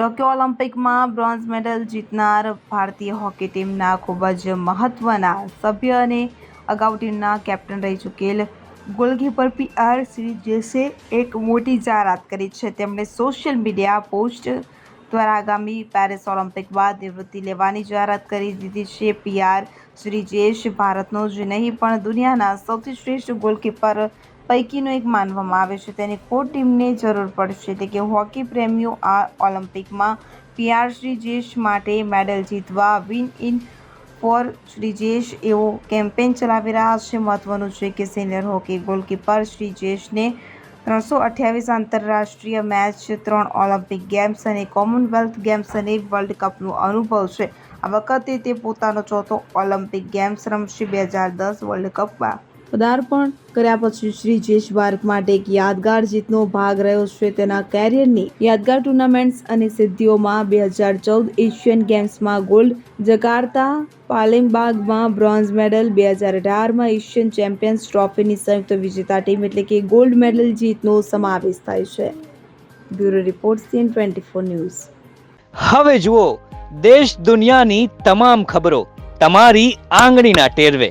Tokyo ઓલિમ્પિકમાં bronze medal જીતનાર ભારતીય hockey ટીમના ખૂબ જ મહત્વના સભ્ય અને અગાઉ ટીમના કેપ્ટન રહી ચૂકેલ ગોલકીપર પીઆર શ્રીજેશે એક મોટી જાહેરાત કરી છે. તેમણે સોશિયલ મીડિયા પોસ્ટ દ્વારા આગામી પેરિસ ઓલિમ્પિક બાદ નિવૃત્તિ લેવાની જાહેરાત કરી દીધી છે. પીઆર શ્રીજેશ ભારતનો જ નહીં, પણ દુનિયાના સૌથી શ્રેષ્ઠ ગોલકીપર પૈકીનો એક માનવામાં આવે છે. તેની કોર ટીમને જરૂર પડશે તે કે હોકી પ્રેમીઓ આ ઓલિમ્પિકમાં પીઆર શ્રીજેશ માટે મેડલ જીતવા વિન ઇન ફોર શ્રીજેશ એવો કેમ્પેન ચલાવી રહ્યા છે. મહત્વનું છે કે સિનિયર હોકી ગોલકીપર શ્રીજેશને ત્રણસો અઠ્યાવીસ આંતરરાષ્ટ્રીય મેચ ત્રણ ઓલિમ્પિક ગેમ્સ અને કોમનવેલ્થ ગેમ્સ અને વર્લ્ડ કપનો અનુભવ છે. આ વખતે તે પોતાનો ચોથો ઓલિમ્પિક ગેમ્સ રમશે. બે હજાર દસ વર્લ્ડ કપમાં પદાર્પણ કર્યા પછી શ્રી જેશ બાર્ક માટે એક યાદગાર જીતનો ભાગ રહ્યો છે. તેના કેરિયરની યાદગાર ટુર્નામેન્ટ્સ અને સિદ્ધિઓમાં બે હજાર ચૌદ એશિયન ગેમ્સમાં ગોલ્ડ, જકાર્તા પાલેમબાગમાં બ્રોન્ઝ મેડલ, બે હજાર અઢારમાં એશિયન ચેમ્પિયન્સ ટ્રોફીની સંયુક્ત વિજેતા ટીમ એટલે કે ગોલ્ડ મેડલ જીતનો સમાવેશ થાય છે. Bureau report CN twenty four news. હવે જુઓ, દેશ દુનિયાની તમામ ખબરો, તમારી આંગળીના ટેરવે.